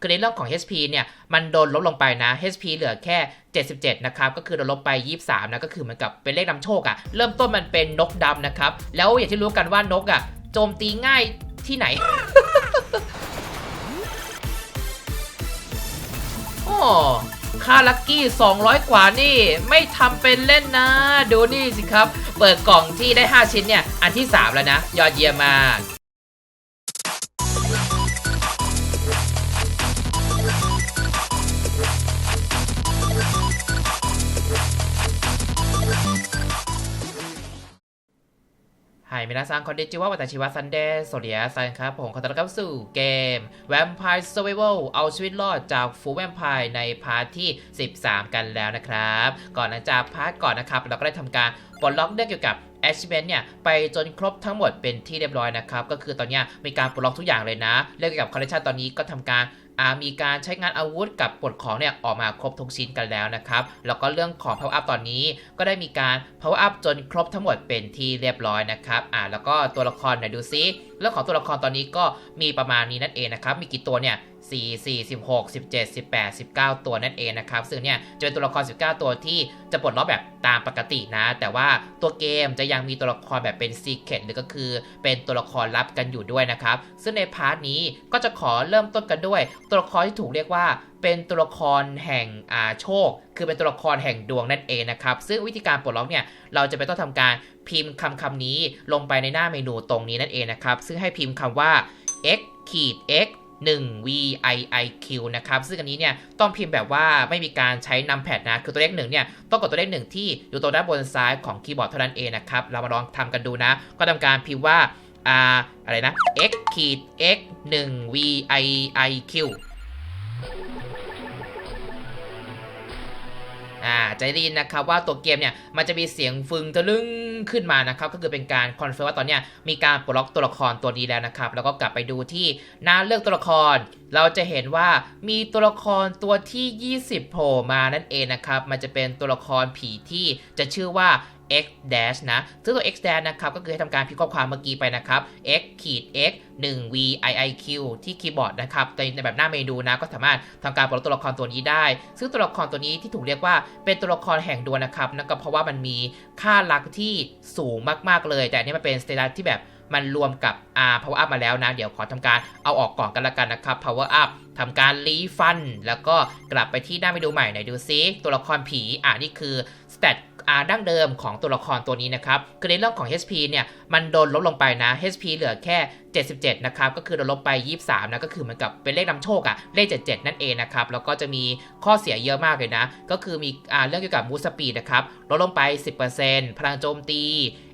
คือในเรื่องของ HP เนี่ยมันโดนลดลงไปนะ HP เหลือแค่ 77 นะครับ ก็คือโดนลบไป 23 นะ ก็คือเหมือนกับเป็นเลขนำโชคอะเริ่มต้นมันเป็นนกดำนะครับ แล้วอย่างที่รู้กันว่านกอะโจมตีง่ายที่ไหนโอ้ค่าลัคกี้ 200 กว่านี่ ไม่ทำเป็นเล่นนะ ดูนี่สิครับ เปิดกล่องที่ได้ 5 ชิ้นเนี่ย อันที่ 3 แล้วนะ ยอดเยี่ยมมาก ไฮมินาซังคอนเดจิวะวัตชิวะซันเดย์สวัสดีซันครับผมขอต้อนรับสู่เกม Vampire Survival เอาชีวิตรอดจากฟูแวมไพร์ในพาร์ทที่ 13 กันแล้วนะครับ ก่อนหลังจากพาร์ทก่อนนะครับ เราก็ได้ทำการปลดล็อกเรื่องเกี่ยวกับ achievement เนี่ยไปจนครบทั้งหมดเป็นที่เรียบร้อยนะครับ ก็คือตอนนี้มีการปลดล็อกทุกอย่างเลยนะ เรื่องเกี่ยวกับคอลเลคชันตอนนี้ก็ทำการ มีการใช้งานอาวุธกับปลดของเนี่ยออกมาครบทุกชิ้นกันแล้วนะครับ แล้วก็เรื่องของ power up ตอนนี้ก็ได้มีการ power up จนครบทั้งหมดเป็นที่เรียบร้อยนะครับอ่าแล้วก็ตัวละครไหนดูซิเรื่องของตัวละครตอนนี้ก็มีประมาณนี้นั่นเองนะครับ มีกี่ตัวเนี่ย 4 4 16 17 18 19 ตัวนั่นเองนะครับ ซึ่งเนี่ยจะเป็นตัวละคร 19 ตัวที่จะปลดล็อกแบบตามปกตินะ แต่ว่าตัวเกมจะยังมีตัวละครแบบเป็น Secret หรือก็คือเป็นตัวละครลับกันอยู่ด้วยนะครับ ซึ่งในพาร์ทนี้ก็จะขอเริ่มต้นกันด้วย ตัวละครที่ถูกเรียกว่าเป็นตัวละครแห่งอาโชค คือเป็นตัวละครแห่งดวงนั่นเองนะครับ ซึ่งวิธีการปลดล็อกเนี่ย เราจะไปต้องทำการพิมพ์คำคำนี้ลงไปในหน้าเมนูตรงนี้นั่นเองนะครับ ซึ่งให้พิมพ์คำว่า x ขีด x 1 v i i q นะครับ ซึ่งอันนี้เนี่ยต้องพิมพ์แบบว่าไม่มีการใช้นำแพดนะ คือตัวเลขหนึ่งเนี่ยต้องกดตัวเลขหนึ่งที่อยู่ตรงด้านบนซ้ายของคีย์บอร์ดเท่านั้นเองนะครับ เรามาลองทำกันดูนะ ก็ทำการพิมพ์ว่าอ่าอะไรนะ x ขีด x 1 V I I Q อ่าจะได้ยินนะครับว่าตัวเกมเนี่ยมันจะมีเสียงฟึงทะลึ่งขึ้นมานะครับก็คือเป็นการคอนเฟิร์มว่าตอนเนี้ยมีการปลดล็อกตัวละครตัวนี้แล้วนะครับแล้วก็กลับไปดูที่หน้าเลือกตัวละคร เราจะเห็นว่ามีตัวละครตัวที่ 20โผล่มานั่นเองนะครับมันจะเป็นตัวละครผีที่จะชื่อว่า x dash นะ ซึ่งตัว x dash นะครับ ก็คือให้ทำการพิมพ์ข้อความเมื่อกี้ไปนะครับ x ขีด x 1 v i i q ที่คีย์บอร์ดนะครับ ในแบบหน้าเมนูนะ ก็สามารถทำการปลดล็อกตัวละครตัวนี้ได้ ซึ่งตัวละครตัวนี้ที่ถูกเรียกว่าเป็นตัวละครแห่งดวงนะครับ นั่นก็เพราะว่ามันมีค่าลักที่สูงมาก ๆ เลย แต่อันนี้มันเป็นสเตตัสที่แบบ มันรวมกับอ่า power up มาแล้วนะ เดี๋ยวขอทำการเอาออกก่อนกันละกันนะครับ power up ทำการรีฟัน แล้วก็กลับไปที่หน้าเมนูใหม่ไหนดูซิตัวละครผีอ่านี่คือสเตตอ่าดั้งเดิมของตัวละครตัวนี้นะครับ คือในเรื่องของ HP เนี่ย มันโดนลดลงไปนะ HP เหลือแค่ 77 นะครับ ก็คือโดนลบไป 23 นะ ก็คือเหมือนกับเป็นเลขนำโชคอะเลข 77 นั่นเองนะครับ แล้วก็จะมีข้อเสียเยอะมากเลยนะ ก็คือมีอ่าเรื่องเกี่ยวกับมูสปีดนะครับ ลดลงไป 10%พลังโจมตี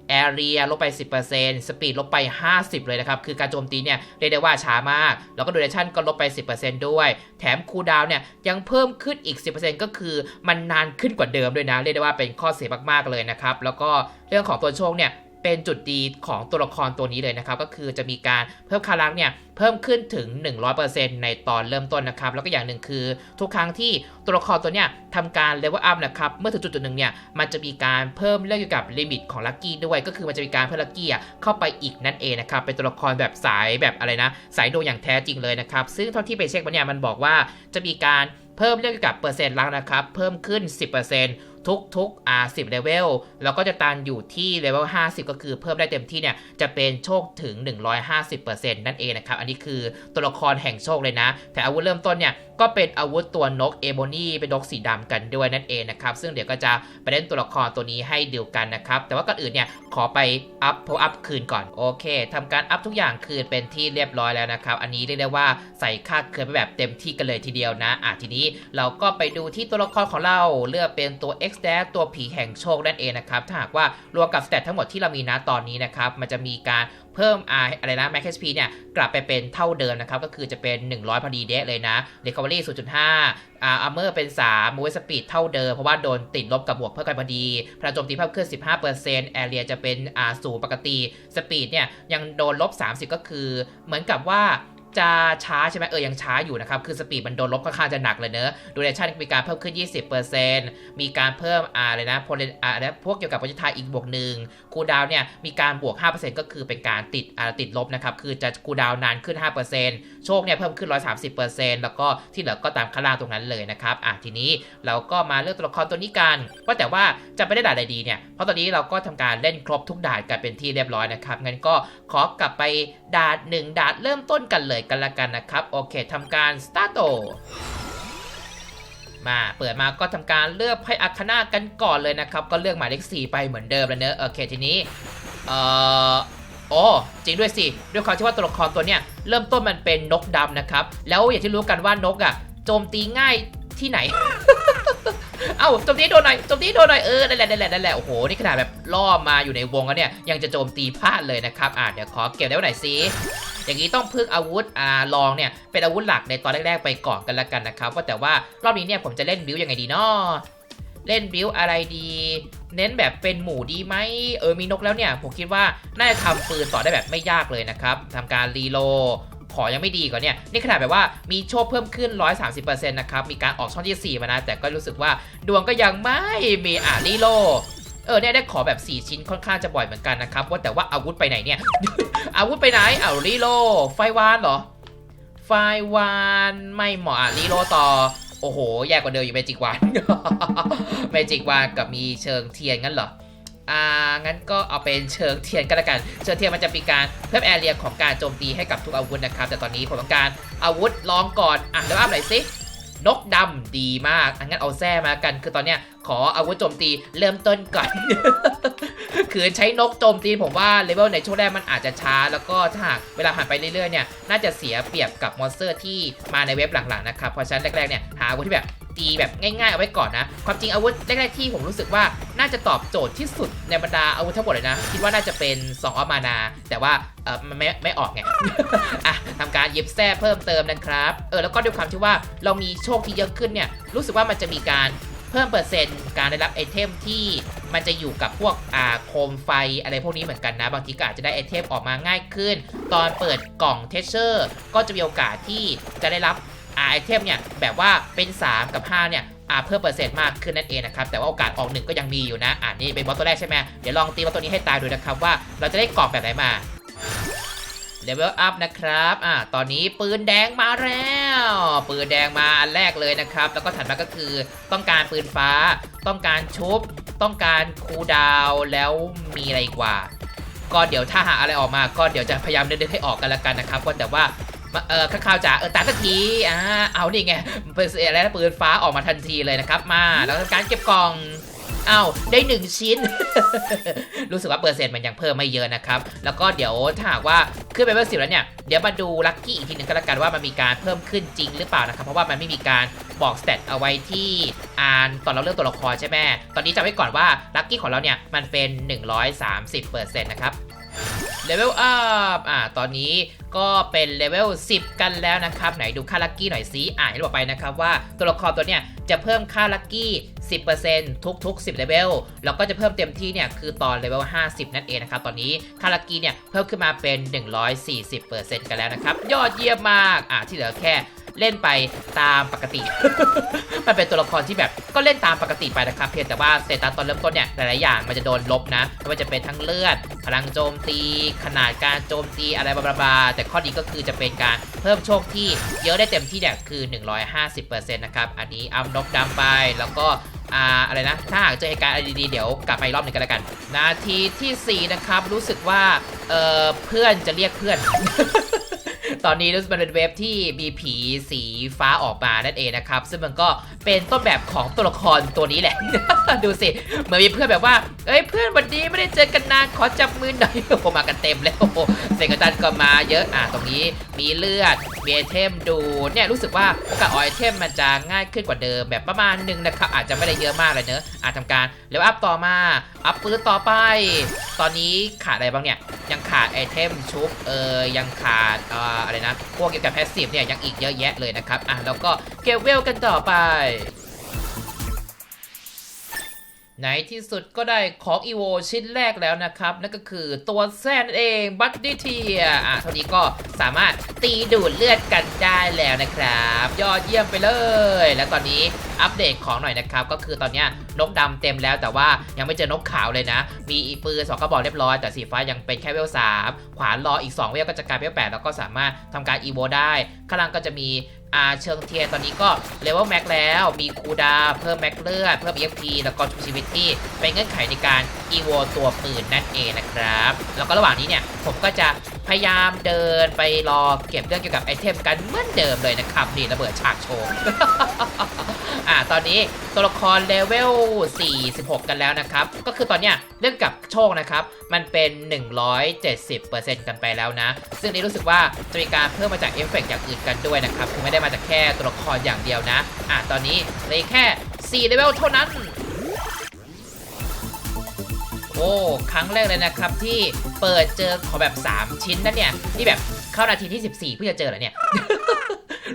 แอเรียลบไป 10%สปีดลบไป 50 เลยนะครับ คือการโจมตีเนี่ยเรียกได้ว่าช้ามาก แล้วก็ดูเรชั่นก็ลบไป 10%ด้วย แถมคูดาวเนี่ยยังเพิ่มขึ้นอีก 10%ก็คือมันนานขึ้นกว่าเดิมด้วยนะ เรียกได้ว่าเป็นข้อเสียมากๆเลยนะครับ แล้วก็เรื่องของตัวโชคเนี่ย เป็นจุดดีของตัวละครตัวนี้เลยนะครับ ก็คือจะมีการเพิ่มคารักเนี่ยเพิ่มขึ้นถึง 100%ในตอนเริ่มต้นนะครับ แล้วก็อย่างหนึ่งคือ ทุกครั้งที่ตัวละครตัวเนี้ยทำการเลเวลอัพนะครับ เมื่อถึงจุดจุดหนึ่งเนี่ย มันจะมีการเพิ่มเรื่องเกี่ยวกับลิมิตของลัคกี้ด้วย ก็คือมันจะมีการเพิ่มลัคกี้เข้าไปอีกนั่นเองนะครับ เป็นตัวละครแบบสายแบบอะไรนะ สายโดอย่างแท้จริงเลยนะครับ ซึ่งเท่าที่ไปเช็คมาเนี่ย มันบอกว่าจะมีการเพิ่มเรื่องเกี่ยวกับเปอร์เซ็นต์ลักนะครับ เพิ่มขึ้น 10% ทุกทุกอ่าสิบเลเวลแล้วก็จะตันอยู่ที่เลเวล50 ก็คือเพิ่มได้เต็มที่เนี่ยจะเป็นโชคถึง 150%นั่นเองนะครับ อันนี้คือตัวละครแห่งโชคเลยนะ แต่อาวุธเริ่มต้นเนี่ยก็เป็นอาวุธตัวนกเอโบนีเป็นนกสีดำกันด้วยนั่นเองนะครับ ซึ่งเดี๋ยวก็จะไปเล่นตัวละครตัวนี้ให้ดูกันนะครับ แต่ว่าก่อนอื่นเนี่ยขอไปอัพโพอัพคืนก่อนโอเคทำการอัพทุกอย่างคืนเป็นที่เรียบร้อยแล้วนะครับ อันนี้เรียกได้ว่าใส่ค่าคืนไปแบบเต็มที่กันเลยทีเดียวนะอะทีนี้เราก็ไปดูที่ตัวละครของเราเลือกเป็นตัว X d a ตัวผีแห่งโชคนั่นเองนะครับ ถ้าหากว่ารวมกับสเตตทั้งหมดที่เรามีนะตอนนี้นะครับ มันจะมีการเพิ่มอ่าอะไรนะ Max HP เนี่ย กลับไปเป็นเท่าเดิมนะครับ ก็คือจะเป็น 100 พอดีเดะเลยนะ Recovery 0.5อ่า Armor เป็น 3 Move Speed เท่าเดิม เพราะว่าโดนติดลบกับบวกเพิ่มกันพอดีพลังโจมตีเพิ่มขึ้น 15% Area จะเป็นอ่าสูงปกติ Speed เนี่ยยังโดนลบ 30 ก็คือ เหมือนกับว่า จะช้าใช่ไหมเออยังช้าอยู่นะครับ คือสปีดมันโดนลบค่อนข้างจะหนักเลยเนอะดูเรชั่นมีการเพิ่มขึ้น 20%มีการเพิ่มอ่าเลยนะโพลอ่าแล้วพวกเกี่ยวกับปัจจัยอีกบวกหนึ่งคูลดาวน์เนี่ยมีการบวก 5%ก็คือเป็นการติดอ่าติดลบนะครับ คือจะคูลดาวน์นานขึ้น 5%โชคเนี่ยเพิ่มขึ้น 130%แล้วก็ที่เหลือก็ตามข้างล่างตรงนั้นเลยนะครับอะทีนี้เราก็มาเลือกตัวละครตัวนี้กันว่าแต่ว่าจะไปได้ด่านใดดีเนี่ยเพราะตอนนี้เราก็ทำการเล่นครบทุกด่านกันเป็นที่เรียบร้อยนะครับงั้นก็ขอกลับไปด่านหนึ่งด่านเริ่มต้นกันเลยกันละกันนะครับ โอเคทำการ start มาเปิดมาก็ทำการเลือกไพ่อาคานากันก่อนเลยนะครับ ก็เลือกหมายเลข4ไปเหมือนเดิมแล้วเนอะโอเคทีนี้เอ่อโอ้จริงด้วยสิ ด้วยความที่ว่าตัวละครตัวเนี้ยเริ่มต้นมันเป็นนกดำนะครับ แล้วอย่างที่รู้กันว่านกอะโจมตีง่ายที่ไหน เอ้าโจมตีโดนหน่อยโจมตีโดนหน่อยเออนั่นแหละนั่นแหละนั่นแหละโอ้โหนี่ขนาดแบบล่อมาอยู่ในวงแล้วเนี่ยยังจะโจมตีพลาดเลยนะครับอะเดี๋ยวขอเก็บได้ไว้หน่อยสิ อย่างนี้ต้องพึ่งอาวุธอ่าลองเนี่ยเป็นอาวุธหลักในตอนแรกๆไปก่อนกันละกันนะครับว่าแต่ว่ารอบนี้เนี่ยผมจะเล่นบิวยังไงดีเนาะเล่นบิวอะไรดี เน้นแบบเป็นหมู่ดีไหมเออมีนกแล้วเนี่ยผมคิดว่าน่าจะทำปืนต่อได้แบบไม่ยากเลยนะครับทำการรีโลขอยังไม่ดีกว่าเนี่ยนี่ขนาดแบบว่ามีโชคเพิ่มขึ้น 130%นะครับ มีการออกช่องที่ 4 มานะ แต่ก็รู้สึกว่าดวงก็ยังไม่มีอะรีโล เออเนี่ยได้ขอแบบ 4 ชิ้นค่อนข้างจะบ่อยเหมือนกันนะครับว่าแต่ว่าอาวุธไปไหนเนี่ย อาวุธไปไหนเอารีโลไฟวานเหรอ ไฟวานไม่เหมาะอะรีโลต่อ โอ้โหแย่กว่าเดิมอยู่เมจิกวานเมจิกวานกับมีเชิงเทียนงั้นเหรออ่างั้นก็เอาเป็นเชิงเทียนก็แล้วกัน เชิงเทียนมันจะมีการเพิ่มแอเรียของการโจมตีให้กับทุกอาวุธนะครับ แต่ตอนนี้ผมต้องการอาวุธลองก่อนอะแล้วอัพไหนอยสินกดำดีมาก งั้นเอาแท้มากัน คือตอนเนี้ย ขออาวุธโจมตีเริ่มต้นก่อน คือใช้นกโจมตีผมว่าเลเวลในช่วงแรกมันอาจจะช้า แล้วก็ถ้าหากเวลาผ่านไปเรื่อยๆเนี่ยน่าจะเสียเปรียบกับมอนสเตอร์ที่มาในเว็บหลังๆนะครับเพราะฉะนั้นแรกๆเนี่ยหาอาวุธที่แบบตีแบบง่ายๆเอาไว้ก่อนนะ ความจริงอาวุธแรกๆที่ผมรู้สึกว่าน่าจะตอบโจทย์ที่สุดในบรรดาอาวุธทั้งหมดเลยนะ คิดว่าน่าจะเป็น2ออฟมานา แต่ว่าเออไม่ไม่ออกไงอะทำการเย็บแส้เพิ่มเติมนะครับ เออแล้วก็ด้วยความที่ว่าเรามีโชคที่เยอะขึ้นเนี่ยรู้สึกว่ามันจะมีการ พิ่มเปอร์เซ็นต์การได้รับไอเทมที่มันจะอยู่กับพวกอ่าโคมไฟอะไรพวกนี้เหมือนกันนะ บางทีก็อาจจะได้ไอเทมออกมาง่ายขึ้น ตอนเปิดกล่องเทเชอร์ ก็จะมีโอกาสที่จะได้รับอาไอเทมเนี่ยแบบว่าเป็น 3 กับ 5 เนี่ยอาเพิ่มเปอร์เซ็นต์มากขึ้นนั่นเองนะครับ แต่ว่าโอกาสออกหนึ่งก็ยังมีอยู่นะอ่านี่เป็นบอสตัวแรกใช่ไหมเดี๋ยวลองตีบอสตัวนี้ให้ตายดูนะครับว่าเราจะได้กล่องแบบไหนมา เลเวลอัพนะครับ อ่า ตอนนี้ปืนแดงมาแล้ว ปืนแดงมาอันแรกเลยนะครับ แล้วก็ถัดมาก็คือต้องการปืนฟ้า ต้องการชุบ ต้องการคูดาวแล้วมีอะไรกว่า ก็เดี๋ยวถ้าหาอะไรออกมา ก็เดี๋ยวจะพยายามนึกๆให้ออกกันละกันนะครับว่าแต่ว่าเออข้าวจ๋าเออตามสักทีอ่าเอานี่ไงเปืนอะไรนะปืนฟ้าออกมาทันทีเลยนะครับ มาแล้วทำการเก็บกล่อง อ้าวได้หนึ่งชิ้น รู้สึกว่าเปอร์เซ็นต์มันยังเพิ่มไม่เยอะนะครับ แล้วก็เดี๋ยวถ้าหากว่าขึ้นไปเบอร์สิบแล้วเนี่ย เดี๋ยวมาดูลัคกี้อีกทีหนึ่งก็แล้วกันว่ามันมีการเพิ่มขึ้นจริงหรือเปล่านะครับ เพราะว่ามันไม่มีการบอกสเตตเอาไว้ที่อ่านตอนเราเลือกตัวละครใช่ไหมตอนนี้จำไว้ก่อนว่าลัคกี้ของเราเนี่ยมันเป็น 130%นะครับเลเวลอัพอ่า ตอนนี้ก็เป็นเลเวล 10 กันแล้วนะครับ ไหนดูค่าลัคกี้หน่อยสิอ่าให้บอกไปนะครับว่าตัวละครตัวเนี้ยจะเพิ่มค่าลัคกี้ 10%ทุก ๆ 10เลเวลแล้วก็จะเพิ่มเต็มที่เนี่ยคือตอนเลเวล50 นั่นเองนะครับตอนนี้คาลัคกี้เนี่ยเพิ่มขึ้นมาเป็น 140%กันแล้วนะครับยอดเยี่ยมมากอ่าที่เหลือแค่เล่นไปตามปกติ มันเป็นตัวละครที่แบบก็เล่นตามปกติไปนะครับ เพียงแต่ว่าเซตัสตอนเริ่มต้นเนี่ยหลายๆอย่างมันจะโดนลบนะไม่ว่าจะเป็นทั้งเลือด พลังโจมตี ขนาดการโจมตีอะไรบลาบลาแต่ข้อดีก็คือจะเป็นการเพิ่มโชคที่เยอะได้เต็มที่เนี่ยคือ 150%นะครับ อันนี้เอานกดำไปแล้วก็ อ่าอะไรนะ ถ้าหากเจอเหตุการณ์อะไรดีๆ เดี๋ยวกลับไปรอบหนึ่งกันแล้วกัน นาทีทีสี่ 4 นะครับ รู้สึกว่า เออเพื่อนจะเรียกเพื่อน ตอนนี้รู้สึกมันเป็นเว็บที่มีผีสีฟ้าออกมานั่นเองนะครับ ซึ่งมันก็เป็นต้นแบบของตัวละครตัวนี้แหละ ดูสิ เหมือนมีเพื่อนแบบว่า เอ้ยเพื่อนวันนี้ไม่ได้เจอกันนานขอจับมือหน่อยโอ้โหมากันเต็มแล้วโอ้โหเซกันตันก็มาเยอะอะตรงนี้มีเลือดมีไอเทมดูเนี่ยรู้สึกว่าโอกาสออกไอเทมมันจะง่ายขึ้นกว่าเดิมแบบประมาณหนึ่งนะครับ อาจจะไม่ได้เยอะมากเลยเนอะอาจทำการแล้วอัพต่อมา อัพปืนต่อไป ตอนนี้ขาดอะไรบ้างเนี่ย ยังขาดไอเทมชุบเออยังขาดอ่ออะไรนะพวกเกี่ยวกับแพสซีฟเนี่ยยังอีกเยอะแยะเลยนะครับอะแล้วก็เก็บเวลกันต่อไป ในที่สุดก็ได้ของอีโวชิ้นแรกแล้วนะครับ นั่นก็คือตัวแซนเองบัตตี้เทียอะเท่านี้ก็สามารถตีดูดเลือดกันได้แล้วนะครับ ยอดเยี่ยมไปเลย และตอนนี้อัปเดตของหน่อยนะครับ ก็คือตอนนี้นกดำเต็มแล้วแต่ว่ายังไม่เจอนกขาวเลยนะ มีปืนสองกระบอกเรียบร้อย แต่สีฟ้ายังเป็นแค่เวลสามขวานรออีก 2 เวลก็จะกลายเป็นเวลแปดแล้วก็สามารถทำการอีโวได้ข้างล่างก็จะมี อาเชิงเทียนตอนนี้ก็เลเวลแม็กแล้วมีคูดาเพิ่มแม็กเลือดเพิ่ม EFP แล้วก็ชุบชีวิตที่เป็นเงื่อนไขในการอีโวตัวปืนนั่นเองนะครับ แล้วก็ระหว่างนี้เนี่ยผมก็จะ พยายามเดินไปรอเก็บเรื่องเกี่ยวกับไอเทมกันเหมือนเดิมเลยนะครับ นี่ระเบิดฉากโชว์อ่าตอนนี้ตัวละครเลเวล 46 กันแล้วนะครับ ก็คือตอนเนี้ยเรื่องกับโชคนะครับ มันเป็น 170%กันไปแล้วนะ ซึ่งนี้รู้สึกว่าจะมีการเพิ่มมาจากเอฟเฟกต์อย่างอื่นกันด้วยนะครับ คือไม่ได้มาจากแค่ตัวละครอย่างเดียวนะอ่าตอนนี้เลยแค่ 4 เลเวลเท่านั้น โอ้ครั้งแรกเลยนะครับที่เปิดเจอของแบบ 3 ชิ้นนั่นเนี่ยนี่แบบเข้านาทีที่ 14เพื่อจะเจอเหรอเนี่ย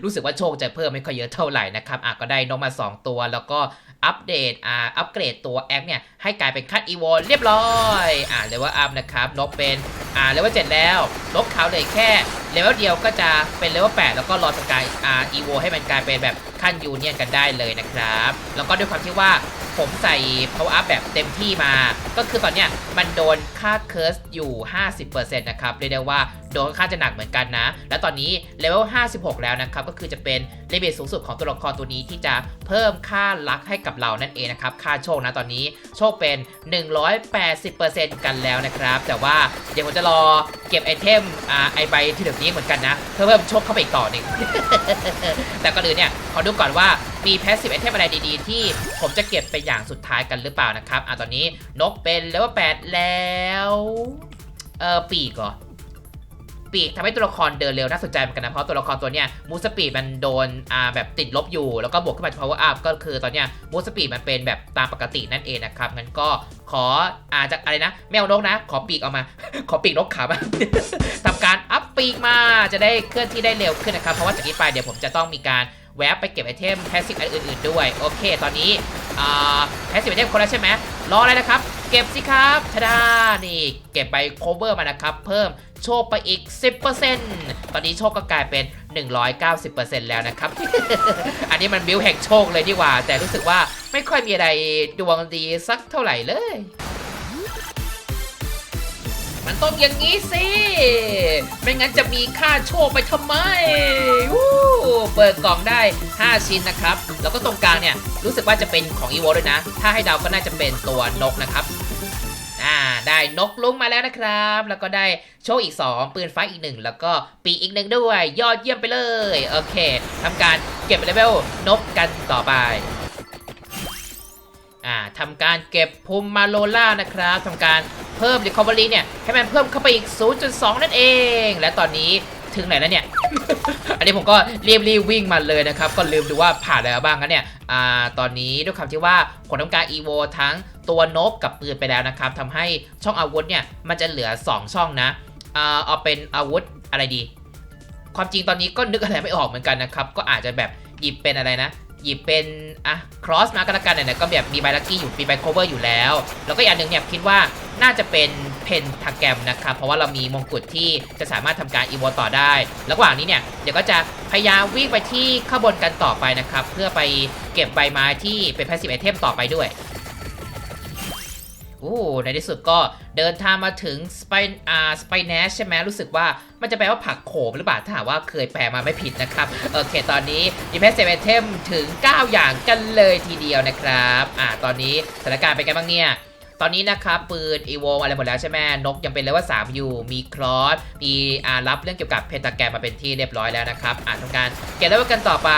รู้สึกว่าโชคจะเพิ่มไม่ค่อยเยอะเท่าไหร่นะครับอะก็ได้นกมา 2 ตัว แล้วก็ อัปเดตอ่าอัปเกรดตัวแอคเนี่ยให้กลายเป็นคัดอีโวเรียบร้อยอ่าเลเวลอัพนะครับนกเป็นอ่าเลเวล7แล้วนกขาเลยแค่เลเวลเดียวก็จะเป็นเลเวล8แล้วก็รอสกายอ่าอีโวให้มันกลายเป็นแบบขั้นยูเนียนกันได้เลยนะครับ แล้วก็ด้วยความที่ว่าผมใส่ power up แบบเต็มที่มา ก็คือตอนเนี้ยมันโดนค่าเคิร์สอยู่ 50%นะครับ เรียกได้ว่าโดนค่าจะหนักเหมือนกันนะ แล้วตอนนี้เลเวล 56 แล้วนะครับ ก็คือจะเป็น เลเวลสูงสุดของตัวละครตัวนี้ที่จะเพิ่มค่าลักให้กับเรานั่นเองนะครับ ค่าโชคนะตอนนี้โชคเป็น 180%กันแล้วนะครับ แต่ว่าเดี๋ยวผมจะรอเก็บไอเทมอ่าไอใบที่เหลือนี้เหมือนกันนะ เพื่อเพิ่มโชคเข้าไปอีกต่อหนึ่งแต่ก่อนอื่นเนี่ยขอดูก่อนว่ามีแพสซีฟไอเทมอะไรดีๆ ที่ผมจะเก็บเป็นอย่างสุดท้ายกันหรือเปล่านะครับอะตอนนี้นกเป็นเลเวล8แล้ว เออปีกเหรอ ปีกทำให้ตัวละครเดินเร็วน่าสนใจเหมือนกันนะเพราะตัวละครตัวเนี้ยมูสปีดมันโดนอ่าแบบติดลบอยู่แล้วก็บวกขึ้นมา power up ก็คือตอนเนี้ยมูสปีดมันเป็นแบบตามปกตินั่นเองนะครับงั้นก็ขออาจากอะไรนะแมวนกนะ ขอปีกเอามา ขอปีกนกขามาทำการอัพปีกมาจะได้เคลื่อนที่ได้เร็วขึ้นนะครับเพราะว่าจากนี้ไปเดี๋ยวผมจะต้องมีการแวะไปเก็บไอเทมแพสซีฟอื่นๆด้วย โอเค ตอนนี้อ่าแพสซีฟไอเทมคนแล้วใช่ไหมรออะไรนะครับ เก็บสิครับทาดานี่ เก็บไป cover มานะครับ เพิ่ม โชคไปอีก 10%ตอนนี้โชคก็กลายเป็น 190%แล้วนะครับ อันนี้มันบิวแห่งโชคเลยดีกว่า แต่รู้สึกว่าไม่ค่อยมีอะไรดวงดีสักเท่าไหร่เลย มันต้องอย่างนี้สิ ไม่งั้นจะมีค่าโชคไปทำไมวู้เปิดกล่องได้ 5 ชิ้นนะครับ แล้วก็ตรงกลางเนี่ยรู้สึกว่าจะเป็นของอีโวด้วยนะ ถ้าให้เดาก็น่าจะเป็นตัวนกนะครับ ได้นกลุงมาแล้วนะครับ แล้วก็ได้โชคอีก 2 ปืนไฟอีก 1 แล้วก็ปีอีกหนึ่งด้วย ยอดเยี่ยมไปเลย โอเคทำการเก็บเลเวลนกกันต่อไปอ่าทำการเก็บภูมิมาโลล่านะครับทำการเพิ่ม Recovery เนี่ย ให้มันเพิ่มเข้าไปอีก 0.2 นั่นเอง และตอนนี้ ถึงไหนแล้วเนี่ย อันนี้ผมก็รีบรีบวิ่งมาเลยนะครับ ก็ลืมดูว่าผ่านอะไรบ้างกันเนี่ย อ่า ตอนนี้ด้วยคำที่ว่าผลทำการ EVO ทั้งตัวนกกับปืนไปแล้วนะครับทำให้ช่องอาวุธเนี่ยมันจะเหลือ 2 ช่องนะ อ่า เอาเป็นอาวุธอะไรดี ความจริงตอนนี้ก็นึกอะไรไม่ออกเหมือนกันนะครับ ก็อาจจะแบบหยิบเป็นอะไรนะหยิบเป็นอะครอสมาก็แล้วกันเนี่ยก็แบบมีใบลักกี้อยู่มีใบโคเวอร์อยู่แล้ว แล้วก็อย่างหนึ่งเนี่ยคิดว่าน่าจะเป็น เพนทาแกรมนะครับ เพราะว่าเรามีมงกุฎที่จะสามารถทำการอีโวต่อได้ ระหว่างนี้เนี่ยเดี๋ยวก็จะพยายามวิ่งไปที่ข้างบนกันต่อไปนะครับ เพื่อไปเก็บใบไม้ที่เป็นแพสซีฟไอเทมต่อไปด้วยโอ้ในที่สุดก็เดินทางมาถึงสไปอ่าสไปเนชใช่ไหมรู้สึกว่ามันจะแปลว่าผักโขมหรือเปล่าถ้าหากว่าเคยแปลมาไม่ผิดนะครับ โอเค ตอนนี้มีแพสเซีฟไอเทมถึง 9 อย่างกันเลยทีเดียวนะครับ อ่า ตอนนี้สถานการณ์เป็นไงบ้างเนี่ย ตอนนี้นะครับปืนอีโวอะไรหมดแล้วใช่ไหมนกยังเป็นเลเวล3อยู่มีคลอสมีอารับเรื่องเกี่ยวกับเพนตาแกรมมาเป็นที่เรียบร้อยแล้วนะครับอ่าทำการเก็บเลเวลกันต่อไป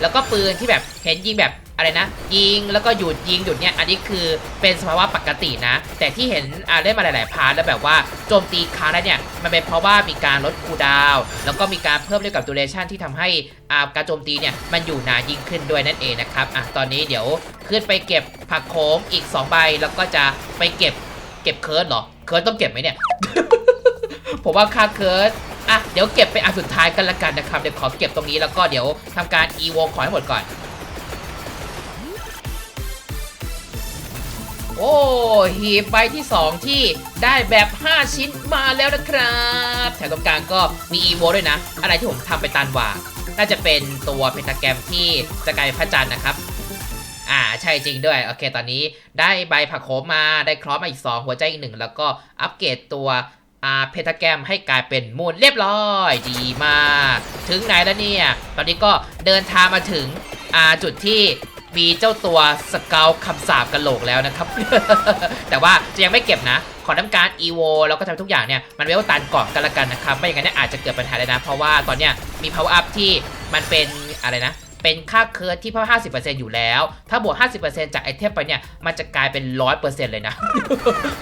แล้วก็ปืนที่แบบเห็นยิงแบบ อะไรนะ ยิงแล้วก็หยุดยิงหยุดเนี่ยอันนี้คือเป็นสภาวะปกตินะ แต่ที่เห็นอ่าเล่นมาหลาย ๆ พาร์ทแล้วแบบว่าโจมตีค้างได้เนี่ยมันเป็นเพราะว่ามีการลดคูดาว แล้วก็มีการเพิ่มเรื่องกับดูเรชั่นที่ทำให้อ่าการโจมตีเนี่ยมันอยู่นานยิ่งขึ้นด้วยนั่นเองนะครับอะตอนนี้เดี๋ยวขึ้นไปเก็บผักโขมอีก 2 ใบแล้วก็จะไปเก็บเก็บเคิร์ดเหรอเคิร์ดต้องเก็บไหมเนี่ยผมว่าค่าเคิร์ดอะเดี๋ยวเก็บไปอันสุดท้ายกันละกันนะครับ เดี๋ยวขอเก็บตรงนี้แล้วก็เดี๋ยวทำการ e v o ขอให้หมดก่อน โอ้หีบใบที่ 2 ที่ได้แบบ 5 ชิ้นมาแล้วนะครับ แถวตรงกลางก็มีอีโวด้วยนะ อะไรที่ผมทำไปตันว่า น่าจะเป็นตัวเพนทาแกรมที่จะกลายเป็นพระจันทร์นะครับ อ่าใช่จริงด้วย โอเค ตอนนี้ได้ใบผักโขมมาได้ครอสมาอีก 2 หัวใจอีกหนึ่งแล้วก็อัปเกรดตัวอ่าเพนทาแกรมให้กลายเป็นมูลเรียบร้อย ดีมาก ถึงไหนแล้วเนี่ย ตอนนี้ก็เดินทางมาถึงอ่าจุดที่ มีเจ้าตัวสเกลคำสาบกระโหลกแล้วนะครับ แต่ว่าจะยังไม่เก็บนะ ขอทำการ EVO แล้วก็ทำทุกอย่างเนี่ยมันเวลตันก่อนกันละกันนะครับ ไม่อย่างนั้นเนี่ยอาจจะเกิดปัญหาเลยนะ เพราะว่าตอนเนี้ยมี power up ที่มันเป็นอะไรนะเป็นค่าเคิร์ดที่เพิ่ม50%อยู่แล้ว ถ้าบวก 50%จากไอเทมไปเนี่ย มันจะกลายเป็น 100%เลยนะ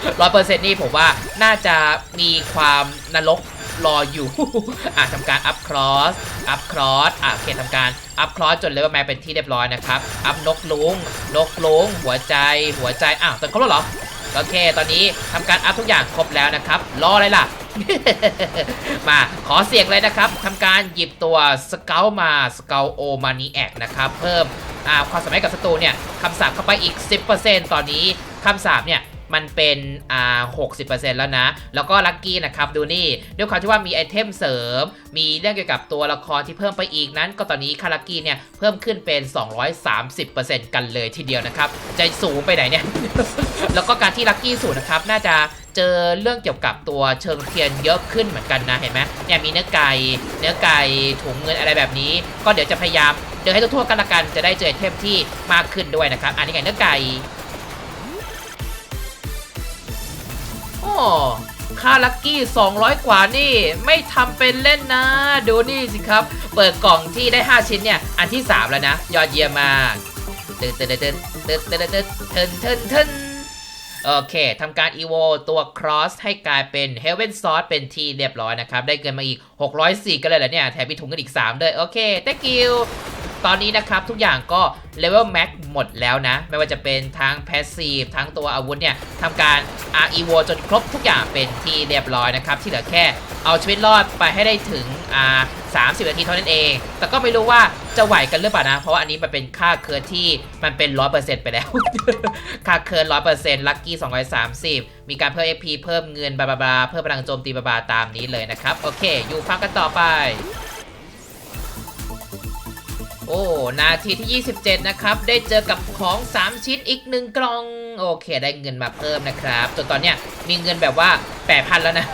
100%นี่ผมว่าน่าจะมีความนรก รออยู่ อะทำการอัพครอส อัพครอส อะโอเคทำการอัพครอสจนเลเวลแมเป็นที่เรียบร้อยนะครับ อัพนกลุง นกลุง หัวใจ หัวใจ อ้าวตอนครบแล้วเหรอ โอเค ตอนนี้ทำการอัพทุกอย่างครบแล้วนะครับ รออะไรล่ะ มาขอเสียงเลยนะครับทำการหยิบตัวสเกลมา สเกลโอมานีแอกนะครับ เพิ่มอ่าความสามารถกับศัตรูเนี่ยคำสาปเข้าไปอีก 10%ตอนนี้คำสาปเนี่ย มันเป็นอ่า60%แล้วนะ แล้วก็ลัคกี้นะครับดูนี่ด้วยความที่ว่ามีไอเทมเสริม มีเรื่องเกี่ยวกับตัวละครที่เพิ่มไปอีกนั้น ก็ตอนนี้คาลัคกี้เนี่ยเพิ่มขึ้นเป็น 230%กันเลยทีเดียวนะครับใจสูงไปไหนเนี่ย แล้วก็การที่ลัคกี้สูงนะครับน่าจะเจอเรื่องเกี่ยวกับตัวเชิงเทียนเยอะขึ้นเหมือนกันนะเห็นไหมเนี่ยมีเนื้อไก่เนื้อไก่ถุงเงินอะไรแบบนี้ ก็เดี๋ยวจะพยายามเดินให้ทั่วๆกันละกันจะได้เจอไอเทมที่มากขึ้นด้วยนะครับอันนี้ไงเนื้อไก่ ค่าลัคกี้ 200 กว่านี่ ไม่ทำเป็นเล่นนะ ดูนี่สิครับ เปิดกล่องที่ได้ 5 ชิ้นเนี่ย อันที่ 3 แล้วนะ ยอดเยี่ยมมากเตินเตินเตินเตินเตินเตินเตินเตินเตินโอเคทำการ evo ตัว cross ให้กลายเป็น heaven sauce เป็นที่เรียบร้อยนะครับ ได้เงินมาอีก 604 กันเลยเหรอเนี่ย แถมมีถุงเงินอีก 3 ด้วย โอเค thank you ตอนนี้นะครับทุกอย่างก็ level max หมดแล้วนะ ไม่ว่าจะเป็นทั้ง passive ทั้งตัวอาวุธเนี่ยทำการ r evo จนครบทุกอย่างเป็นที่เรียบร้อยนะครับ ที่เหลือแค่เอาชีวิตรอดไปให้ได้ถึงอ่า30 นาทีเท่านั้นเอง แต่ก็ไม่รู้ว่าจะไหวกันหรือเปล่านะ เพราะว่าอันนี้มันเป็นค่าเคิร์ที่มันเป็น 100%ไปแล้ว ค่าเคิร์ด100%ลัคกี้ 230 มีการเพิ่ม XP เพิ่มเงินบาบลาบลาเพิ่มพลังโจมตีบลาบลาตามนี้เลยนะครับ โอเค อยู่ฟังกันต่อไป โอ้ นาทีที่ 27 นะครับ ได้เจอกับของ 3 ชิ้นอีก 1 กล่อง โอเค ได้เงินมาเพิ่มนะครับ จนตอนเนี้ยมีเงินแบบว่า 8,000 แล้วนะ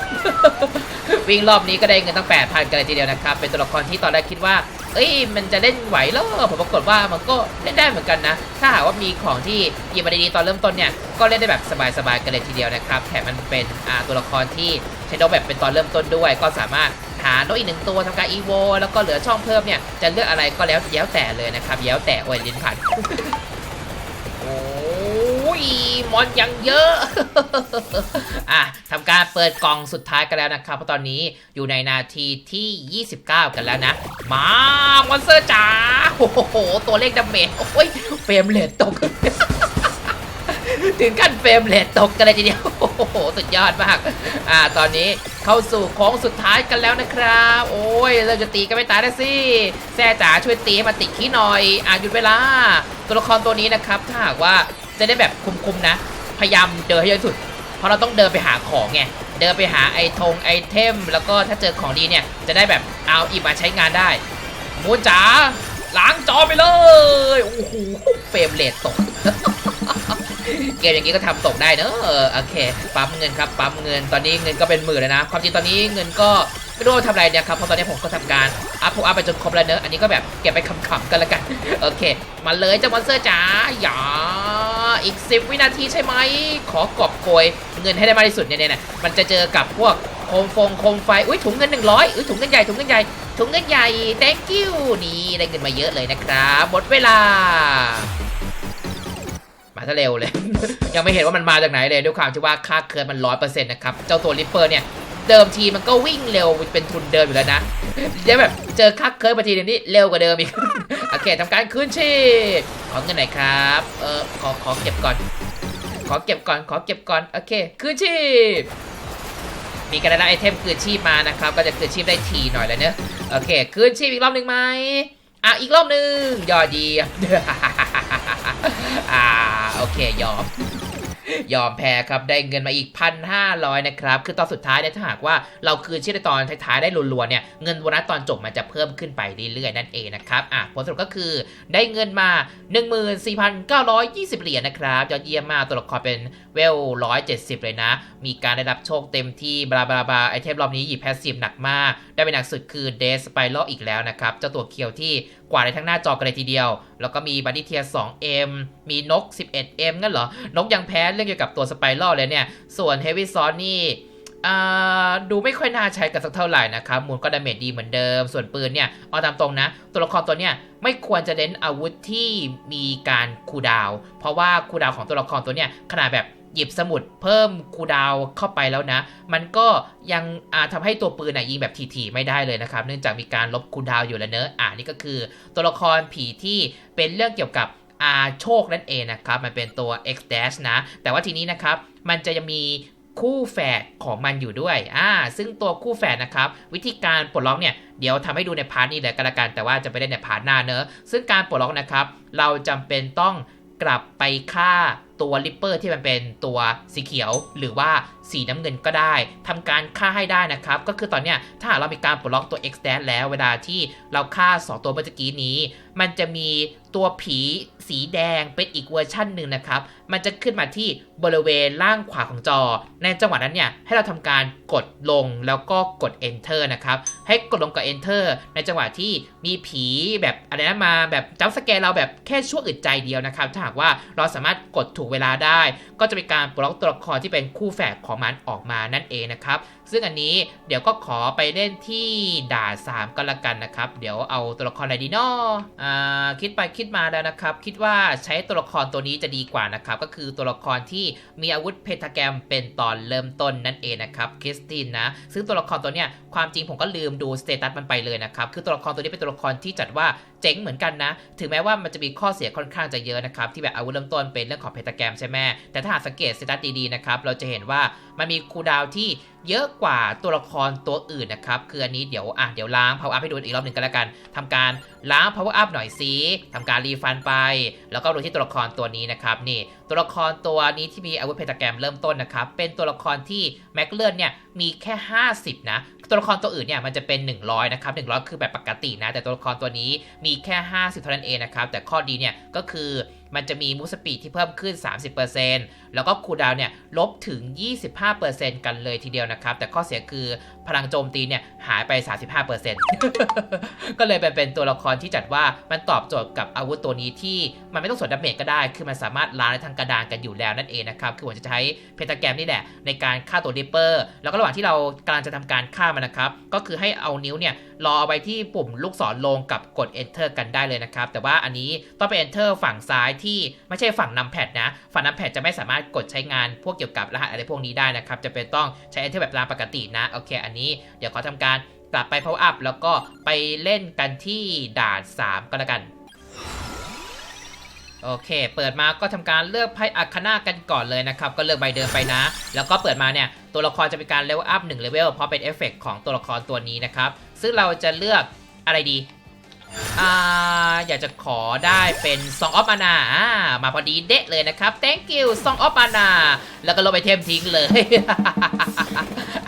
วิ่งรอบนี้ก็ได้เงินตั้ง 8,000 กันเลยทีเดียวนะครับ เป็นตัวละครที่ตอนแรกคิดว่า เอ้ย มันจะเล่นไหวเหรอผมปรากฏว่ามันก็เล่นได้เหมือนกันนะ ถ้าหากว่ามีของที่หยิบมาดีๆตอนเริ่มต้นเนี่ย ก็เล่นได้แบบสบายๆกันเลยทีเดียวนะครับ แถมมันเป็นตัวละครที่ใช้ดอกแบบเป็นตอนเริ่มต้นด้วย ก็สามารถ หาโน้ตอีกหนึ่งตัวทำการอีโวแล้วก็เหลือช่องเพิ่มเนี่ยจะเลือกอะไรก็แล้วแล้วแต่เลยนะครับแล้วแต่โอ้ยลิ้นผัดโอ้ยมอนยังเยอะอะทำการเปิดกล่องสุดท้ายกันแล้วนะครับเพราะตอนนี้อยู่ในนาทีที่ 29 กันแล้วนะ มามอนสเตอร์จ๋าโอ้โห ตัวเลขดาเมจโอ้ยเฟรมเรทตกถึงขั้นเฟรมเรทตกกันเลยทีเดียว โอ้โห สุดยอดมาก อ่า ตอนนี้ เข้าสู่โค้งสุดท้ายกันแล้วนะครับ โอ้ยเริ่มจะตีกันไม่ตายแล้วสิแซ่จ๋าช่วยตีให้มาติดขี้หน่อยอ่าหยุดเวลา ตัวละครตัวนี้นะครับ ถ้าหากว่าจะได้แบบคุมๆนะ พยายามเดินให้เยอะที่สุด เพราะเราต้องเดินไปหาของไงเดินไปหาไอทงไอเทม แล้วก็ถ้าเจอของดีเนี่ย จะได้แบบเอาอีมาใช้งานได้มูนจ๋าล้างจอไปเลยโอ้โหเฟรมเรทตก เกมอย่างนี้ก็ทำตกได้เนอะโอเค ปั๊มเงินครับ ปั๊มเงิน ตอนนี้เงินก็เป็นหมื่นแล้วนะ ความจริงตอนนี้เงินก็ไม่รู้ว่าทำอะไรเนี่ยครับ เพราะตอนนี้ผมก็ทำการอัพพอัพไปจนครบแล้วเนอะ อันนี้ก็แบบเก็บไปขำๆกันละกัน โอเค มาเลยเจ้ามอนสเตอร์จ๋าอย่าอีก 10 วินาทีใช่ไหม ขอกอบโกยเงินให้ได้มากที่สุดเนี่ยเนี่ยมันจะเจอกับพวกโคมฟงโคมไฟ อุ้ยถุงเงิน 100อุ้ยถุงเงินใหญ่ถุงเงินใหญ่ถุงเงินใหญ่ thank you นี่ได้เงินมาเยอะเลยนะครับ หมดเวลา มาซะเร็วเลย ยังไม่เห็นว่ามันมาจากไหนเลยด้วยความที่ว่าค่าเคิร์นมันร้อยเปอร์เซ็นต์นะครับ เจ้าตัวริปเปอร์เนี่ย เดิมทีมันก็วิ่งเร็วเป็นทุนเดิมอยู่แล้วนะเดี๋ยวแบบเจอค่าเคิร์นมาทีนึงนี่เร็วกว่าเดิมอีกโอเคทำการคืนชีพขอเงินหน่อยครับเออขอขอเก็บก่อน ขอเก็บก่อนขอเก็บก่อนโอเคคืนชีพมีการได้ไอเทมคืนชีพมานะครับ ก็จะคืนชีพได้ทีหน่อยแล้วเนอะโอเคคืนชีพอีกรอบหนึ่งไหมอะอีกรอบหนึ่งยอดเยี่ยม อ่าโอเคยอม ยอมแพ้ครับได้เงินมาอีก 1,500 นะครับ คือตอนสุดท้ายเนี่ยถ้าหากว่าเราคืนชีพในตอนท้ายๆได้รัวๆเนี่ยเงินโบนัสตอนจบมันจะเพิ่มขึ้นไปเรื่อยๆนั่นเองนะครับอะผลสรุปก็คือได้เงินมา 14,920 เหรียญนะครับยอดเยี่ยมมากตัวละครเป็นเวล 170 เลยนะ มีการได้รับโชคเต็มที่บลาบลาบลาไอเทมรอบนี้หยิบแพสซีฟหนักมาก ได้เป็นหนักสุดคือเดสไปลอีกแล้วนะครับเจ้าตัวเคียวที่ ว่าในทั้งหน้าจอกันเลยทีเดียว แล้วก็มีบัตตี้เทีย 2M มีนก 11M งั้นเหรอ นกยังแพ้เรื่องเกี่ยวกับตัวสไปรัลเลยเนี่ย ส่วนเฮฟวี่ซอนนี่ดูไม่ค่อยน่าใช้กันสักเท่าไหร่นะครับ มูลก็ดาเมจดีเหมือนเดิม ส่วนปืนเนี่ย เอาตามตรงนะ ตัวละครตัวเนี้ยไม่ควรจะเน้นอาวุธที่มีการคูดาว เพราะว่าคูดาวของตัวละครตัวเนี้ยขนาดแบบ หยิบสมุดเพิ่มคูดาวเข้าไปแล้วนะ มันก็ยังอ่าทำให้ตัวปืนนะยิงแบบทีๆไม่ได้เลยนะครับ เนื่องจากมีการลบคูดาวอยู่แล้วเนอะอ่านี่ก็คือตัวละครผีที่เป็นเรื่องเกี่ยวกับอาโชคนั่นเองนะครับ มันเป็นตัว X dash นะ แต่ว่าทีนี้นะครับ มันจะยังมีคู่แฝดของมันอยู่ด้วย อ่า ซึ่งตัวคู่แฝดนะครับ วิธีการปลดล็อกเนี่ย เดี๋ยวทำให้ดูในพาร์ทนี้เลยกันละกัน แต่ว่าจะไปได้ในพาร์ทหน้าเนอะ ซึ่งการปลดล็อกนะครับ เราจำเป็นต้องกลับไปฆ่า ตัวลิปเปอร์ที่มันเป็นตัวสีเขียว หรือว่าสีน้ำเงินก็ได้ทำการฆ่าให้ได้นะครับ ก็คือตอนเนี้ยถ้าเรามีการปลดล็อกตัว X d a s แล้วเวลาที่เราฆ่า 2 ตัวเมื่อกี้นี้ มันจะมีตัวผีสีแดงเป็นอีกเวอร์ชั่นหนึ่งนะครับมันจะขึ้นมาที่บริเวณล่างขวาของจอ ในจังหวะนั้นเนี่ยให้เราทำการกดลงแล้วก็กด enter นะครับ ให้กดลงกับ enter ในจังหวะที่มีผีแบบอะไรนะมาแบบจัมสแกนเราแบบแค่ชั่วอึดใจเดียวนะครับ ถ้าหากว่าเราสามารถกดถูกเวลาได้ ก็จะเป็นการปลดล็อกตัวละครที่เป็นคู่แฝดของมันออกมานั่นเองนะครับ ซึ่งอันนี้เดี๋ยวก็ขอไปเล่นที่ด่า3ก็แล้วกันนะครับ เดี๋ยวเอาตัวละครอะไรดีเนาะอ่าคิดไปคิดมาแล้วนะครับ คิดว่าใช้ตัวละครตัวนี้จะดีกว่านะครับก็คือตัวละครที่มีอาวุธเพทาแกรมเป็นตอนเริ่มต้นนั่นเองนะครับคริสตินนะซึ่งตัวละครตัวเนี้ยความจริงผมก็ลืมดูสเตตัสมันไปเลยนะครับคือตัวละครตัวนี้เป็นตัวละครที่จัดว่าเจ๋งเหมือนกันนะ ถึงแม้ว่ามันจะมีข้อเสียค่อนข้างจะเยอะนะครับที่แบบอาวุธเริ่มต้นเป็นเรื่องของเพทาแกรมใช่ไหมแต่ถ้าหากสังเกตสเตตัสดีๆนะครับเราจะเห็นว่ามันมีคูดาวที่ เยอะกว่าตัวละครตัวอื่นนะครับ คืออันนี้เดี๋ยวอะเดี๋ยวล้าง power up ให้ดูอีกรอบหนึ่งกันแล้วกันทำการล้าง power up หน่อยสิทำการรีฟันไป แล้วก็ดูที่ตัวละครตัวนี้นะครับนี่ตัวละครตัวนี้ที่มีอาวุธเพนทาแกรมเริ่มต้นนะครับ เป็นตัวละครที่แม็กเลือนเนี่ยมีแค่ 50 นะ ตัวละครตัวอื่นเนี่ยมันจะเป็น 100 นะครับ 100 คือแบบปกตินะ แต่ตัวละครตัวนี้มีแค่ 50 เท่านั้นเองนะครับ แต่ข้อดีเนี่ยก็คือมันจะมีมูสปีดที่เพิ่มขึ้น 30%แล้วก็คูดาวเนี่ยลบถึง 25%กันเลยทีเดียวนะครับ แต่ข้อเสียคือพลังโจมตีเนี่ยหายไป 35%ก็เลยเป็นเป็นตัวละครที่จัดว่ามันตอบโจทย์กับอาวุธตัวนี้ที่มันไม่ต้องสนดาเมจก็ได้ คือมันสามารถล้างในทางกระดานกันอยู่แล้วนั่นเองนะครับ คือผมจะใช้เพนทาแกรมนี่แหละในการฆ่าตัวดิปเปอร์ แล้วก็ระหว่างที่เรากำลังจะทำการฆ่ามันนะครับ ก็คือให้เอานิ้วเนี่ยรอเอาไว้ที่ปุ่มลูกศรลงกับกด enter กันได้เลยนะครับ แต่ว่าอันนี้ต้องไป enter ฝั่งซ้ายที่ไม่ใช่ฝั่งนำแพดนะ ฝั่งนำแพดจะไม่สามารถกดใช้งานพวกเกี่ยวกับรหัสอะไรพวกนี้ได้นะครับ จะเป็นต้องใช้ enter แบบตามปกตินะ โอเค อันนี้เดี๋ยวขอทำการกลับไป power up แล้วก็ไปเล่นกันที่ด่าน 3 ก็แล้วกันโอเค เปิดมาก็ทำการเลือกไพ่อาคนากันก่อนเลยนะครับ ก็เลือกใบเดิมไปนะ แล้วก็เปิดมาเนี่ย ตัวละครจะเป็นการเลเวลอัพ1เลเวลเพราะเป็นเอฟเฟกต์ของตัวละครตัวนี้นะครับ ซึ่งเราจะเลือกอะไรดี อ่าอยากจะขอได้เป็น Song of Mana อ่ามาพอดีเดะเลยนะครับ thank you Song of Mana แล้วก็ลบไอเทมทิ้งเลย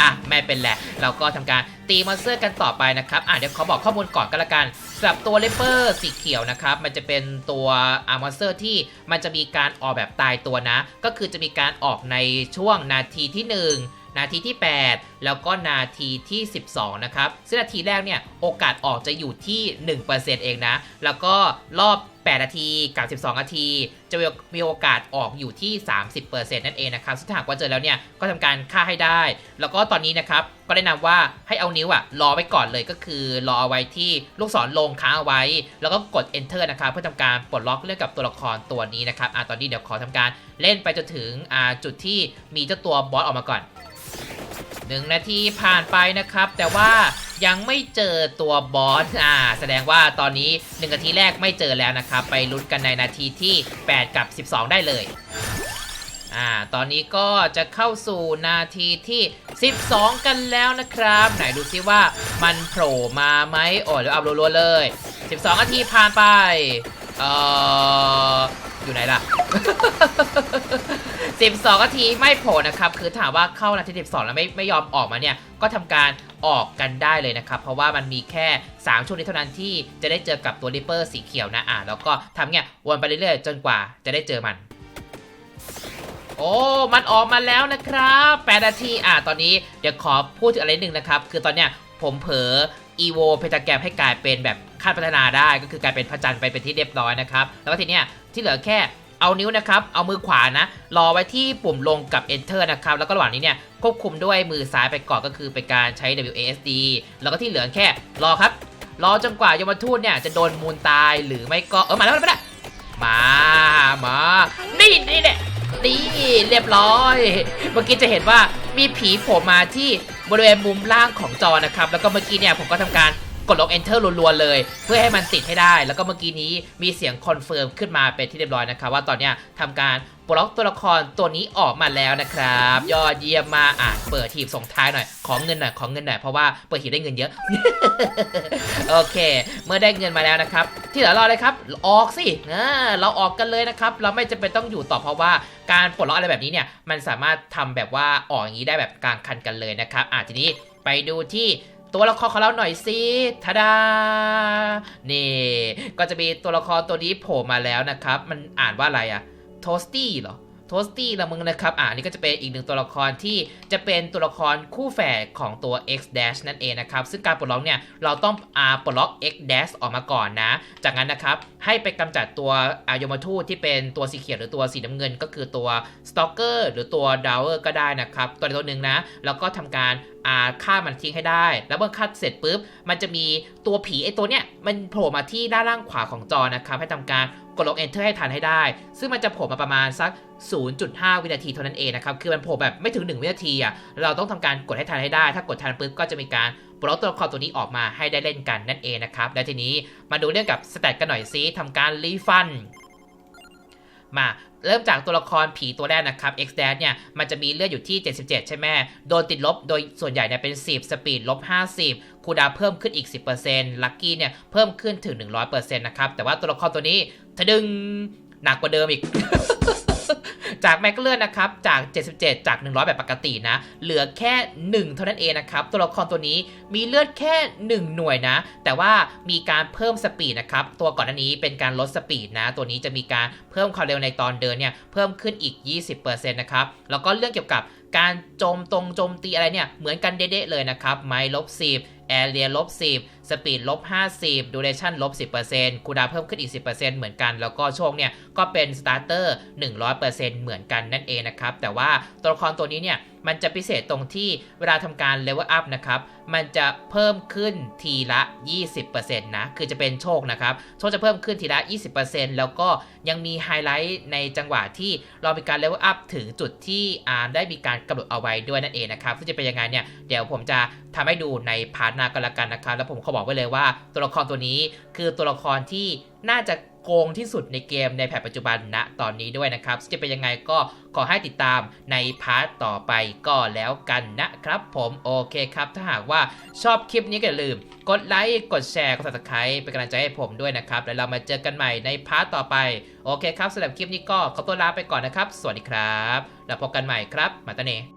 อะไม่เป็นแหละเราก็ทำการตีมอนสเตอร์กันต่อไปนะครับ อะเดี๋ยวขอบอกข้อมูลก่อนก็แล้วกันสำหรับตัวเลเปอร์สีเขียวนะครับ มันจะเป็นตัวอามอนสเตอร์ที่มันจะมีการออกแบบตายตัวนะ ก็คือจะมีการออกในช่วงนาทีที่ 1 นาทีที่ 8 แล้วก็นาทีที่ 12 นะครับ ซึ่งนาทีแรกเนี่ยโอกาสออกจะอยู่ที่ 1%เองนะ แล้วก็รอบ 8 นาทีกับ 12 นาที จะมีโอกาสออกอยู่ที่ 30%นั่นเองนะครับ ซึ่งถ้าหากว่าเจอแล้วเนี่ยก็ทำการฆ่าให้ได้ แล้วก็ตอนนี้นะครับก็แนะนำว่าให้เอานิ้วอะรอไว้ก่อนเลยก็คือรอเอาไว้ที่ลูกศรลงค้างเอาไว้ แล้วก็กด enter นะครับเพื่อทำการปลดล็อกเรื่องกับตัวละครตัวนี้นะครับอะตอนนี้เดี๋ยวขอทำการเล่นไปจนถึงอ่าจุดที่มีเจ้าตัวบอสออกมาก่อน หนึ่งนาทีผ่านไปนะครับ แต่ว่ายังไม่เจอตัวบอสอ่าแสดงว่าตอนนี้1นาทีแรกไม่เจอแล้วนะครับ ไปลุ้นกันในนาทีที่ 8 กับ 12 ได้เลยอ่าตอนนี้ก็จะเข้าสู่นาทีที่ 12 กันแล้วนะครับ ไหนดูซิว่ามันโผล่มาไหมโอ้เดี๋ยวอัพรัวๆเลย 12นาทีผ่านไปเอ่อ อยู่ไหนล่ะ 12นาทีไม่โผล่นะครับ คือถามว่าเข้านาที12 แล้วไม่ไม่ยอมออกมาเนี่ย ก็ทำการออกกันได้เลยนะครับ เพราะว่ามันมีแค่ 3 ช่วงนี้เท่านั้นที่จะได้เจอกับตัวริปเปอร์สีเขียวนะอะแล้วก็ทำเงี้ยวนไปเรื่อยๆ จนกว่าจะได้เจอมัน โอ้ มันออกมาแล้วนะครับ8นาทีอะตอนนี้เดี๋ยวขอพูดถึงอะไรนึงนะครับ คือตอนเนี้ยผมเผลออีโวเพตาแกรมให้กลายเป็นแบบ ขั้นพัฒนาได้ก็คือกลายเป็นพระจันทร์ไปเป็นที่เรียบร้อยนะครับ แล้วก็ทีเนี้ยที่เหลือแค่เอานิ้วนะครับ เอามือขวานะ รอไว้ที่ปุ่มลงกับ enter นะครับ แล้วก็ระหว่างนี้เนี่ยควบคุมด้วยมือซ้ายไปก่อนก็คือเป็นการใช้ WASD แล้วก็ที่เหลือแค่รอครับ รอจนกว่ายมทูตเนี่ยจะโดนมูลตายหรือไม่ก็เออมาแล้วมาแล้วมา มา นี่นี่เนี่ยนี่เรียบร้อย เมื่อกี้จะเห็นว่ามีผีโผล่มาที่บริเวณมุมล่างของจอนะครับ แล้วก็เมื่อกี้เนี่ยผมก็ทำการ กดลง enter รัวๆเลย เพื่อให้มันติดให้ได้ แล้วก็เมื่อกี้นี้มีเสียงคอนเฟิร์มขึ้นมาเป็นที่เรียบร้อยนะครับว่าตอนนี้ทำการปลดล็อกตัวละครตัวนี้ออกมาแล้วนะครับ ยอดเยี่ยมมาอะเปิดทีบส่งท้ายหน่อย ขอเงินหน่อย ขอเงินหน่อย เพราะว่าเปิดทีบได้เงินเยอะ โอเค เมื่อได้เงินมาแล้วนะครับ ที่เหลือรอเลยครับ ออกสิเออเราออกกันเลยนะครับ เราไม่จำเป็นต้องอยู่ต่อเพราะว่าการปลดล็อกอะไรแบบนี้เนี่ย มันสามารถทำแบบว่าออกอย่างนี้ได้แบบกลางคันกันเลยนะครับอะทีนี้ไปดูที่ ตัวละครของเราหน่อยสิทาดา นี่ ก็จะมีตัวละครตัวนี้โผล่มาแล้วนะครับ มันอ่านว่าอะไรอะโทสตี้เหรอ โทสตี้ละมึงนะครับ อ่านี่ก็จะเป็นอีกหนึ่งตัวละครที่จะเป็นตัวละครคู่แฝดของตัว X Dash นั่นเองนะครับ ซึ่งการปลดล็อกเนี่ย เราต้องอาปลดล็อก X Dash ออกมาก่อนนะ จากนั้นนะครับ ให้ไปกำจัดตัวอายมทูตที่เป็นตัวสีเขียวหรือตัวสีน้ำเงิน ก็คือตัว Stalker หรือตัว Dower ก็ได้นะครับ ตัวใดตัวหนึ่งนะ แล้วก็ทำการอาฆ่ามันทิ้งให้ได้ แล้วเมื่อฆ่าเสร็จปุ๊บ มันจะมีตัวผีไอตัวเนี้ย มันโผล่มาที่ด้านล่างขวาของจอนะครับ ให้ทำการ กดลง enter ให้ทันให้ได้ ซึ่งมันจะโผล่มาประมาณสัก 0.5 วินาทีเท่านั้นเองนะครับ คือมันโผล่แบบไม่ถึง 1 วินาทีอะ เราต้องทำการกดให้ทันให้ได้ ถ้ากดทันปุ๊บก็จะมีการปลดตัวละครตัวนี้ออกมาให้ได้เล่นกันนั่นเองนะครับ แล้วทีนี้มาดูเรื่องกับสแตทกันหน่อยซิทำการรีฟันมาเริ่มจากตัวละครผีตัวแรกนะครับ X d a s เนี่ย มันจะมีเลือดอยู่ที่ 77 ใช่ไหม โดนติดลบ โดยส่วนใหญ่เนี่ยเป็น 10 สปีดลบ 50 คูดาเพิ่มขึ้นอีก 10%ลัคกี้เนี่ย เพิ่มขึ้นถึง 100%นะครับ แต่ว่าตัวละครตัวนี้ ทะดึงหนักกว่าเดิมอีก จากแม็กเลือดนะครับ จาก 77 จาก 100 แบบปกตินะ เหลือแค่ 1 เท่านั้นเองนะครับ ตัวละครตัวนี้มีเลือดแค่ 1 หน่วยนะ แต่ว่ามีการเพิ่มสปีดนะครับ ตัวก่อนหน้านี้เป็นการลดสปีดนะ ตัวนี้จะมีการเพิ่มความเร็วในตอนเดินเนี่ย เพิ่มขึ้นอีก 20%นะครับ แล้วก็เรื่องเกี่ยวกับการโจมตรงโจมตีอะไรเนี่ย เหมือนกันเด๊ะๆเลยนะครับ ไม้ลบ10 แอเรียลบ10 สปีดลบ50ดูเรชั่นลบ10%คูดาวน์เพิ่มขึ้นอีก 10%เหมือนกัน แล้วก็โชคเนี่ยก็เป็นสตาร์เตอร์100%เหมือนกันนั่นเองนะครับ แต่ว่าตัวละครตัวนี้เนี่ยมันจะพิเศษตรงที่เวลาทำการเลเวลอัพนะครับ มันจะเพิ่มขึ้นทีละ 20%นะ คือจะเป็นโชคนะครับ โชคจะเพิ่มขึ้นทีละ 20%แล้วก็ยังมีไฮไลท์ในจังหวะที่เรามีการเลเวลอัพถึงจุดที่อาร์มได้มีการกำหนดเอาไว้ด้วยนั่นเองนะครับ ซึ่งจะเป็นยังไงเนี่ย เดี๋ยวผมจะทำให้ดูในพาร์ทหน้าก็แล้วกันนะครับ แล้วผมขอบอกไว้เลยว่าตัวละครตัวนี้คือตัวละครที่น่าจะโกงที่สุดในเกมในแพทปัจจุบันณตอนนี้ด้วยนะครับจะเป็นยังไงก็ขอให้ติดตามในพาร์ทต่อไปก็แล้วกันนะครับ ผมโอเคครับ ถ้าหากว่าชอบคลิปนี้ก็อย่าลืม กดไลค์กดแชร์กด subscribe เป็นกำลังใจให้ผมด้วยนะครับ แล้วเรามาเจอกันใหม่ในพาร์ทต่อไป โอเคครับสำหรับคลิปนี้ก็ขอตัวลาไปก่อนนะครับ สวัสดีครับ แล้วพบกันใหม่ครับมาตาเน